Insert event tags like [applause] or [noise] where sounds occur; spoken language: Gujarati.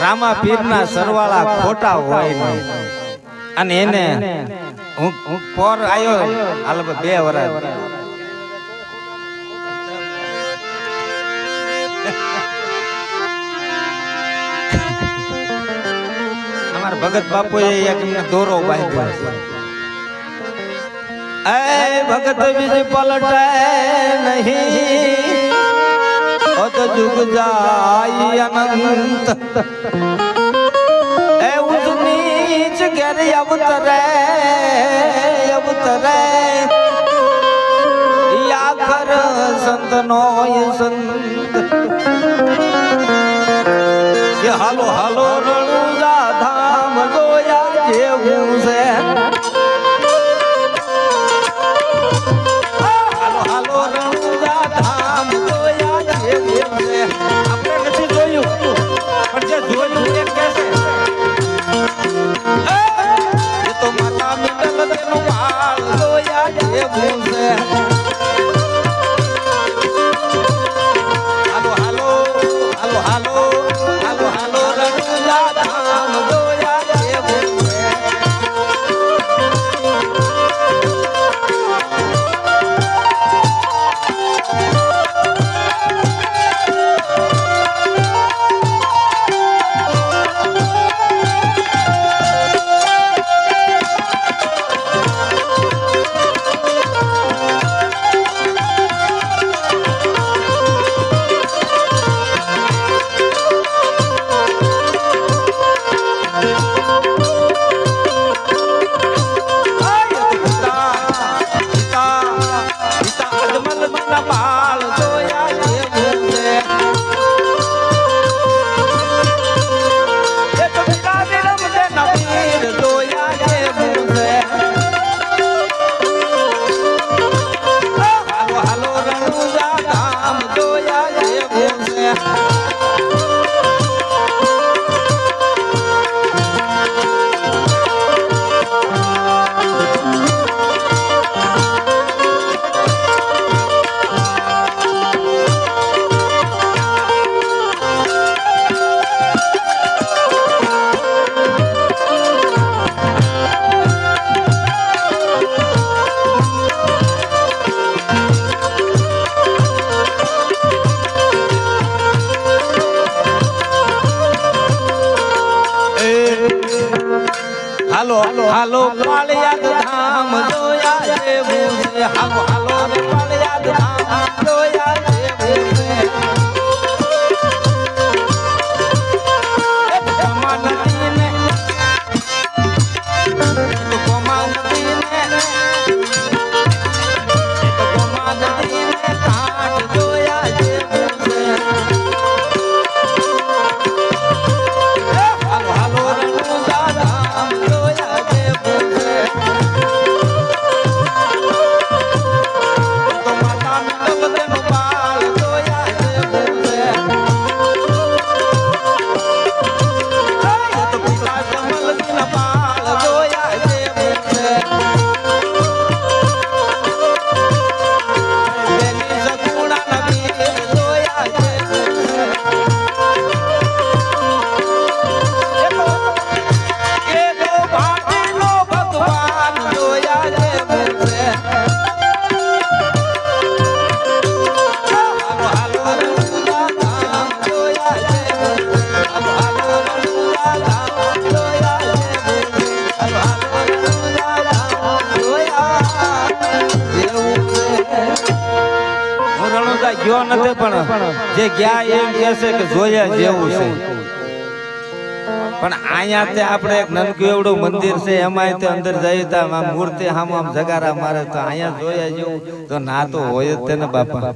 રામા પીરના સરવાળા ખોટા હોય અને એને હું હું પોર આવ્યો હાલ બે વર્ષ [laughs] અમારા ભગત બાપુએ એક દોરો બાંધ્યો. એ ભગત બીજ પલટાય નહીં. જુગ જાય અનંત એ ઉચ નીચ ઘેર અવતરે અવતરે આખર સંત નો સંત હાલો હાલો રણુજા ધામ જોયા હાલો હાલો. પાળિયાદ ધામ જોયા જેવું છે. હાલો હાલો પાળિયાદ ધામ. હું ગયો નથી પણ જે ગયા એમ કે છે કે જોયા જેવું છે. પણ અહીંયા તે આપણે એક નનકું એવડું મંદિર છે, એમાંય તે અંદર જઈએ તો આમ મૂર્તિ આમ આમ જગારા મારે તો અહીંયા જોયા જેવું તો ના તો હોય જ તેને બાપા.